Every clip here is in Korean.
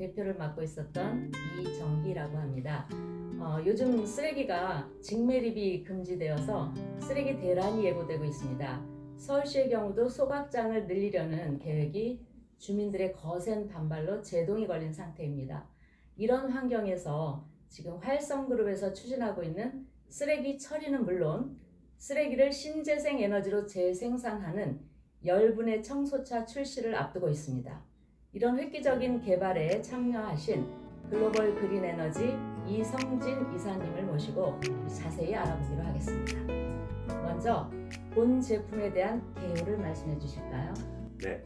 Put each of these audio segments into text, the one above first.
대표를 맡고 있었던 이정희라고 합니다. 어, 요즘 쓰레기가 직매립이 금지되어서 쓰레기 대란이 예고되고 있습니다. 서울시의 경우도 소각장을 늘리려는 계획이 주민들의 거센 반발로 제동이 걸린 상태입니다. 이런 환경에서 지금 활성그룹에서 추진하고 있는 쓰레기 처리는 물론 쓰레기를 신재생 에너지로 재생산하는 열분의 청소차 출시를 앞두고 있습니다. 이런 획기적인 개발에 참여하신 글로벌 그린 에너지 이성진 이사님을 모시고 자세히 알아보기로 하겠습니다. 먼저 본 제품에 대한 개요를 말씀해 주실까요? 네.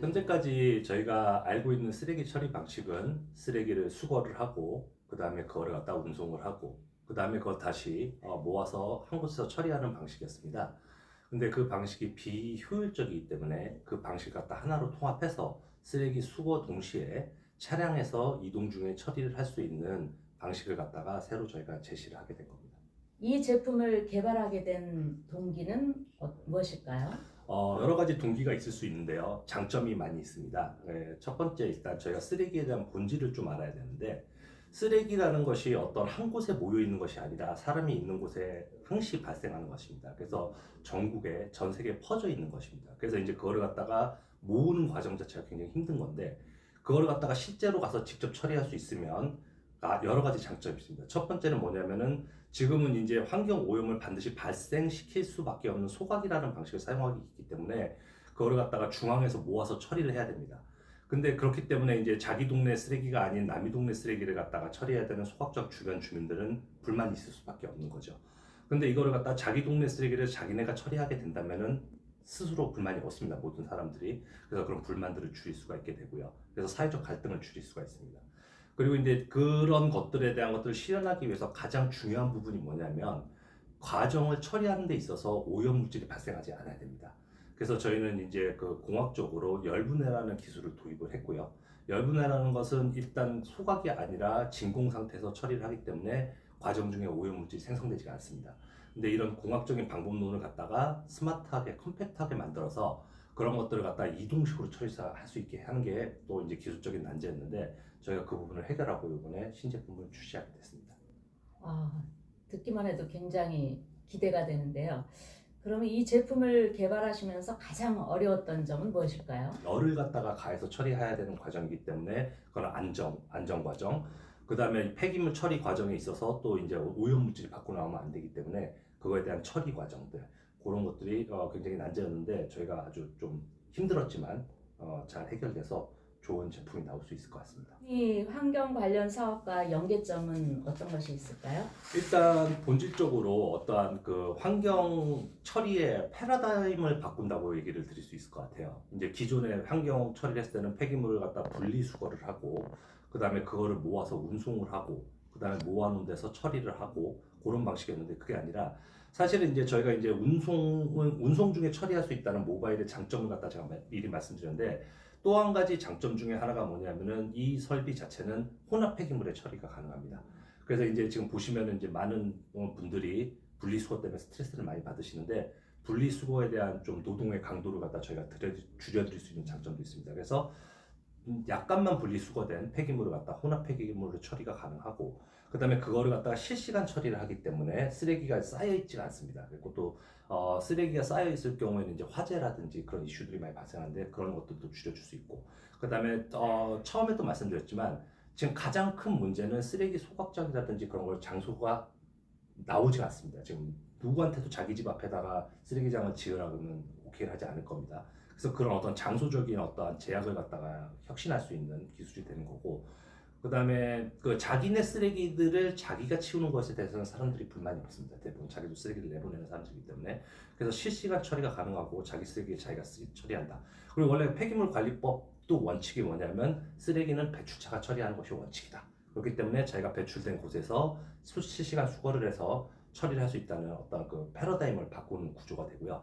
현재까지 저희가 알고 있는 쓰레기 처리 방식은 쓰레기를 수거를 하고 그 다음에 그거를 갖다 운송을 하고 그 다음에 그걸 다시 어, 모아서 한 곳에서 처리하는 방식이었습니다. 근데 그 방식이 비효율적이기 때문에 그 방식을 갖다 하나로 통합해서 쓰레기 수거 동시에 차량에서 이동 중에 처리를 할 수 있는 방식을 갖다가 새로 저희가 제시를 하게 된 겁니다. 이 제품을 개발하게 된 동기는 어, 무엇일까요? 어, 여러 가지 동기가 있을 수 있는데요. 장점이 많이 있습니다. 예, 첫 번째 일단 저희가 쓰레기에 대한 본질을 좀 알아야 되는데 쓰레기라는 것이 어떤 한 곳에 모여 있는 것이 아니라 사람이 있는 곳에 항시 발생하는 것입니다. 그래서 전국에 전 세계에 퍼져 있는 것입니다. 그래서 이제 그거를 갖다가 모으는 과정 자체가 굉장히 힘든 건데 그거를 갖다가 실제로 가서 직접 처리할 수 있으면 아, 여러 가지 장점이 있습니다. 첫 번째는 뭐냐면은 지금은 이제 환경 오염을 반드시 발생시킬 수밖에 없는 소각이라는 방식을 사용하기 때문에 그거를 갖다가 중앙에서 모아서 처리를 해야 됩니다. 근데 그렇기 때문에 이제 자기 동네 쓰레기가 아닌 남이 동네 쓰레기를 갖다가 처리해야 되는 소각적 주변 주민들은 불만이 있을 수밖에 없는 거죠. 근데 이거를 갖다 자기 동네 쓰레기를 자기네가 처리하게 된다면은 스스로 불만이 없습니다. 모든 사람들이. 그래서 그런 불만들을 줄일 수가 있게 되고요. 그래서 사회적 갈등을 줄일 수가 있습니다. 그리고 이제 그런 것들에 대한 것들을 실현하기 위해서 가장 중요한 부분이 뭐냐면 과정을 처리하는 데 있어서 오염 물질이 발생하지 않아야 됩니다. 그래서 저희는 이제 그 공학적으로 열분해라는 기술을 도입을 했고요. 열분해라는 것은 일단 소각이 아니라 진공 상태에서 처리를 하기 때문에 과정 중에 오염 물질이 생성되지가 않습니다. 근데 이런 공학적인 방법론을 갖다가 스마트하게 컴팩트하게 만들어서 그런 것들을 갖다 이동식으로 처리할 수 있게 하는 게 또 이제 기술적인 난제였는데 저희가 그 부분을 해결하고 이번에 신제품을 출시하게 됐습니다. 아, 듣기만 해도 굉장히 기대가 되는데요. 그러면 이 제품을 개발하시면서 가장 어려웠던 점은 무엇일까요? 열을 갖다가 가해서 처리해야 되는 과정이기 때문에 그건 안정, 안정 과정. 그 다음에 폐기물 처리 과정에 있어서 또 이제 오염 물질이 밖으로 나오면 안 되기 때문에 그거에 대한 처리 과정들 그런 것들이 어, 굉장히 난제였는데 저희가 아주 좀 힘들었지만 어, 잘 해결돼서 좋은 제품이 나올 수 있을 것 같습니다. 이 환경 관련 사업과 연계점은 어떤 것이 있을까요? 일단 본질적으로 어떠한 그 환경 처리의 패러다임을 바꾼다고 얘기를 드릴 수 있을 것 같아요. 이제 기존에 환경 처리를 했을 때는 폐기물을 갖다 분리 수거를 하고 그 다음에 그거를 모아서 운송을 하고 그 다음에 모아놓은 데서 처리를 하고 그런 방식이었는데 그게 아니라 사실은 이제 저희가 이제 운송은 운송 중에 처리할 수 있다는 모바일의 장점을 갖다 제가 미리 말씀드렸는데 또 한 가지 장점 중에 하나가 뭐냐면은 이 설비 자체는 혼합 폐기물의 처리가 가능합니다. 그래서 이제 지금 보시면은 이제 많은 분들이 분리수거 때문에 스트레스를 많이 받으시는데 분리수거에 대한 좀 노동의 강도를 갖다 저희가 줄여드릴 수 있는 장점도 있습니다. 그래서 음, 약간만 분리수거된 폐기물을 갖다 혼합 폐기물로 처리가 가능하고 그 다음에 그거를 갖다가 실시간 처리를 하기 때문에 쓰레기가 쌓여 있지가 않습니다. 그리고 또 어, 쓰레기가 쌓여 있을 경우에는 이제 화재라든지 그런 이슈들이 많이 발생하는데 그런 것들도 줄여줄 수 있고 그 다음에 어, 처음에도 말씀드렸지만 지금 가장 큰 문제는 쓰레기 소각장이라든지 그런 걸 장소가 나오지 않습니다. 지금 누구한테도 자기 집 앞에다가 쓰레기장을 지으라 그러면 오케이를 하지 않을 겁니다. 그래서 그런 어떤 장소적인 어떠한 제약을 갖다가 혁신할 수 있는 기술이 되는 거고 그 다음에 그 자기네 쓰레기들을 자기가 치우는 것에 대해서는 사람들이 불만이 없습니다. 대부분 자기도 쓰레기를 내보내는 사람들이기 때문에 그래서 실시간 처리가 가능하고 자기 쓰레기를 자기가 쓰, 처리한다. 그리고 원래 폐기물 관리법도 원칙이 뭐냐면 쓰레기는 배출차가 처리하는 것이 원칙이다. 그렇기 때문에 자기가 배출된 곳에서 수- 실시간 수거를 해서 처리를 할 수 있다는 어떤 그 패러다임을 바꾸는 구조가 되고요.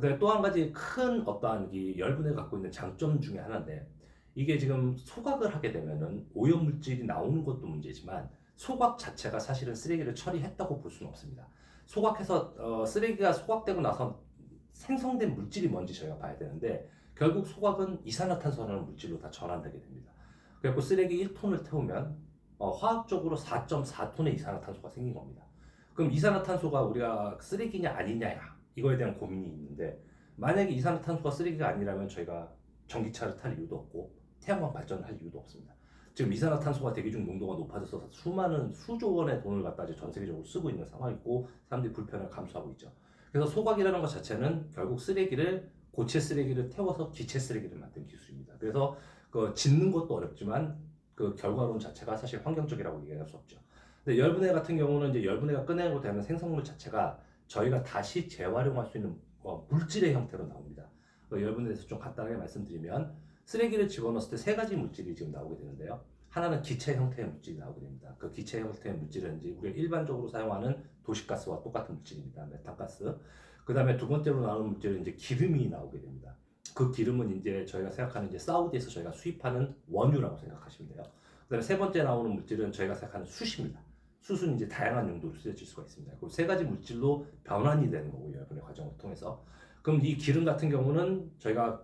그다음에 또 한 가지 큰 어떠한 이 열분을 갖고 있는 장점 중에 하나인데 이게 지금 소각을 하게 되면은 오염 물질이 나오는 것도 문제지만 소각 자체가 사실은 쓰레기를 처리했다고 볼 수는 없습니다. 소각해서 어, 쓰레기가 소각되고 나서 생성된 물질이 뭔지 저희가 봐야 되는데 결국 소각은 이산화탄소라는 물질로 다 전환되게 됩니다. 그래갖고 쓰레기 1톤을 태우면 어, 화학적으로 4.4톤의 이산화탄소가 생긴 겁니다. 그럼 이산화탄소가 우리가 쓰레기냐 아니냐 이거에 대한 고민이 있는데 만약에 이산화탄소가 쓰레기가 아니라면 저희가 전기차를 탈 이유도 없고 태양광 발전을 할 이유도 없습니다. 지금 이산화탄소가 대기 중 농도가 높아져서 수많은 수조 원의 돈을 갖다 이제 전 세계적으로 쓰고 있는 상황이고 사람들이 불편을 감수하고 있죠. 그래서 소각이라는 것 자체는 결국 쓰레기를 고체 쓰레기를 태워서 기체 쓰레기를 만든 기술입니다. 그래서 그 짓는 것도 어렵지만 그 결과론 자체가 사실 환경적이라고 얘기할 수 없죠. 근데 열분해 같은 경우는 이제 열분해가 끝내고 되는 생성물 자체가 저희가 다시 재활용할 수 있는 어, 물질의 형태로 나옵니다. 그 열분해에 대해서 좀 간단하게 말씀드리면 쓰레기를 집어넣었을 때 세 가지 물질이 지금 나오게 되는데요. 하나는 기체 형태의 물질이 나오게 됩니다. 그 기체 형태의 물질은 이제 우리가 일반적으로 사용하는 도시가스와 똑같은 물질입니다. 메탄가스. 그 다음에 두 번째로 나오는 물질은 이제 기름이 나오게 됩니다. 그 기름은 이제 저희가 생각하는 이제 사우디에서 저희가 수입하는 원유라고 생각하시면 돼요. 그 다음에 세 번째 나오는 물질은 저희가 생각하는 숯입니다. 숯은 이제 다양한 용도로 쓰여질 수가 있습니다. 그 세 가지 물질로 변환이 되는 거고요. 열분의 과정을 통해서. 그럼 이 기름 같은 경우는 저희가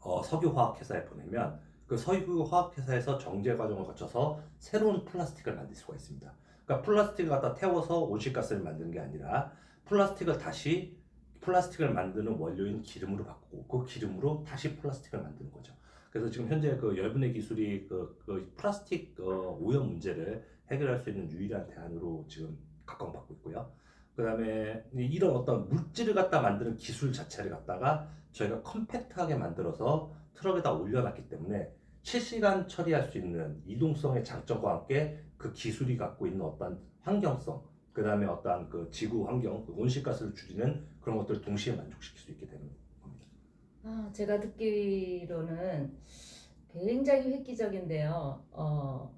어, 석유화학회사에 보내면 그 석유화학회사에서 정제 과정을 거쳐서 새로운 플라스틱을 만들 수가 있습니다. 그러니까 플라스틱을 갖다 태워서 온실가스를 만드는 게 아니라 플라스틱을 다시 플라스틱을 만드는 원료인 기름으로 바꾸고 그 기름으로 다시 플라스틱을 만드는 거죠. 그래서 지금 현재 그 열분해 기술이 그, 그 플라스틱 어, 오염 문제를 해결할 수 있는 유일한 대안으로 지금 각광받고 있고요. 그 다음에 이런 어떤 물질을 갖다 만드는 기술 자체를 갖다가 저희가 컴팩트하게 만들어서 트럭에다 올려놨기 때문에 실시간 처리할 수 있는 이동성의 장점과 함께 그 기술이 갖고 있는 어떤 환경성, 그 다음에 어떤 그 지구 환경, 그 온실가스를 줄이는 그런 것들을 동시에 만족시킬 수 있게 되는 겁니다. 아, 제가 듣기로는 굉장히 획기적인데요. 어,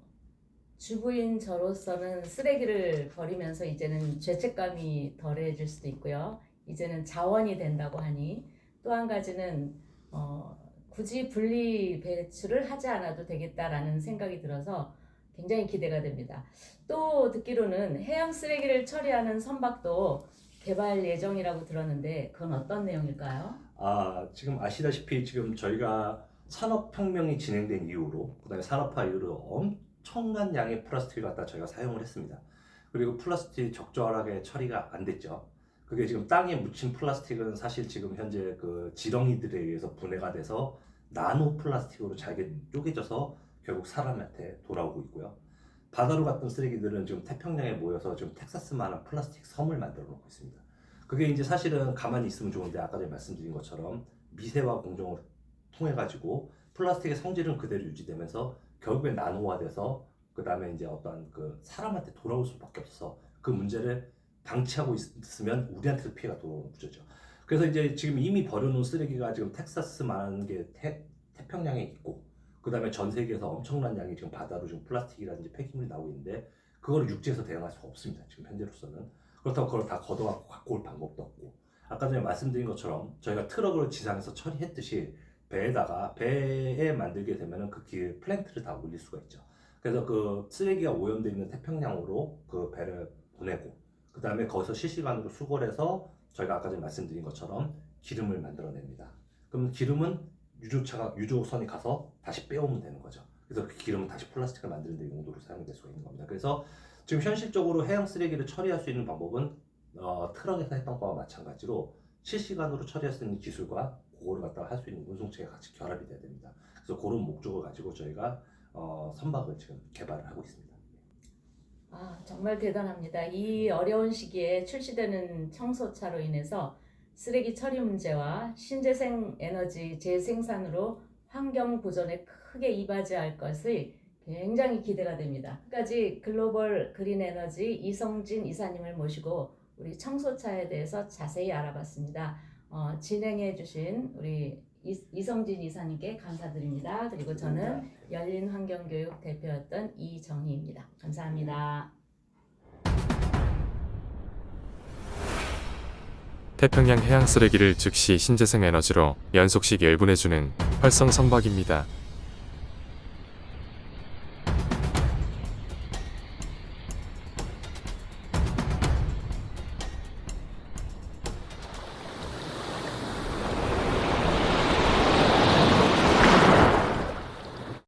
주부인 저로서는 쓰레기를 버리면서 이제는 죄책감이 덜해질 수도 있고요. 이제는 자원이 된다고 하니 또 한 가지는 어, 굳이 분리 배출을 하지 않아도 되겠다라는 생각이 들어서 굉장히 기대가 됩니다. 또 듣기로는 해양 쓰레기를 처리하는 선박도 개발 예정이라고 들었는데 그건 어떤 내용일까요? 아, 지금 아시다시피 지금 저희가 산업혁명이 진행된 이후로, 그 다음에 산업화 이후로 엄청난 양의 플라스틱을 갖다 저희가 사용을 했습니다. 그리고 플라스틱 적절하게 처리가 안 됐죠. 그게 지금 땅에 묻힌 플라스틱은 사실 지금 현재 그 지렁이들에 의해서 분해가 돼서 나노 플라스틱으로 잘게 쪼개져서 결국 사람한테 돌아오고 있고요. 바다로 갔던 쓰레기들은 지금 태평양에 모여서 지금 텍사스만한 플라스틱 섬을 만들어 놓고 있습니다. 그게 이제 사실은 가만히 있으면 좋은데 아까 전에 말씀드린 것처럼 미세화 공정을 통해 가지고 플라스틱의 성질은 그대로 유지되면서 결국에 나노화돼서 그 다음에 이제 어떤 그 사람한테 돌아올 수밖에 없어서 그 문제를 방치하고 있으면 우리한테도 피해가 돌아오는 구조죠. 그래서 이제 지금 이미 버려놓은 쓰레기가 지금 텍사스만한 게 태, 태평양에 있고 그 다음에 전 세계에서 엄청난 양이 지금 바다로 지금 플라스틱이라든지 폐기물이 나오고 있는데 그거를 육지에서 대응할 수가 없습니다. 지금 현재로서는 그렇다고 그걸 다 걷어갖고 갖고 올 방법도 없고 아까 전에 말씀드린 것처럼 저희가 트럭으로 지상에서 처리했듯이 배에다가 배에 만들게 되면은 그길 플랜트를 다 올릴 수가 있죠. 그래서 그 쓰레기가 오염되어 있는 태평양으로 그 배를 보내고 그 다음에 거기서 실시간으로 수거를 해서 저희가 아까 전에 말씀드린 것처럼 기름을 만들어냅니다. 그럼 기름은 유조차가 유조선이 가서 다시 빼오면 되는 거죠. 그래서 그 기름은 다시 플라스틱을 만드는 데 용도로 사용될 수가 있는 겁니다. 그래서 지금 현실적으로 해양 쓰레기를 처리할 수 있는 방법은 어, 트럭에서 했던 거와 마찬가지로 실시간으로 처리할 수 있는 기술과 그거를 갖다가 할 수 있는 운송체가 같이 결합이 돼야 됩니다. 그래서 그런 목적을 가지고 저희가 어, 선박을 지금 개발을 하고 있습니다. 아, 정말 대단합니다. 이 어려운 시기에 출시되는 청소차로 인해서 쓰레기 처리 문제와 신재생 에너지 재생산으로 환경 보전에 크게 이바지할 것을 굉장히 기대가 됩니다. 끝까지 글로벌 그린 에너지 이성진 이사님을 모시고 우리 청소차에 대해서 자세히 알아봤습니다. 어, 진행해 주신 우리 이, 이성진 이사님께 감사드립니다. 그리고 저는 열린 환경교육 대표였던 이정희입니다. 감사합니다. 태평양 해양 쓰레기를 즉시 신재생 에너지로 연속식 열분해주는 활성 선박입니다.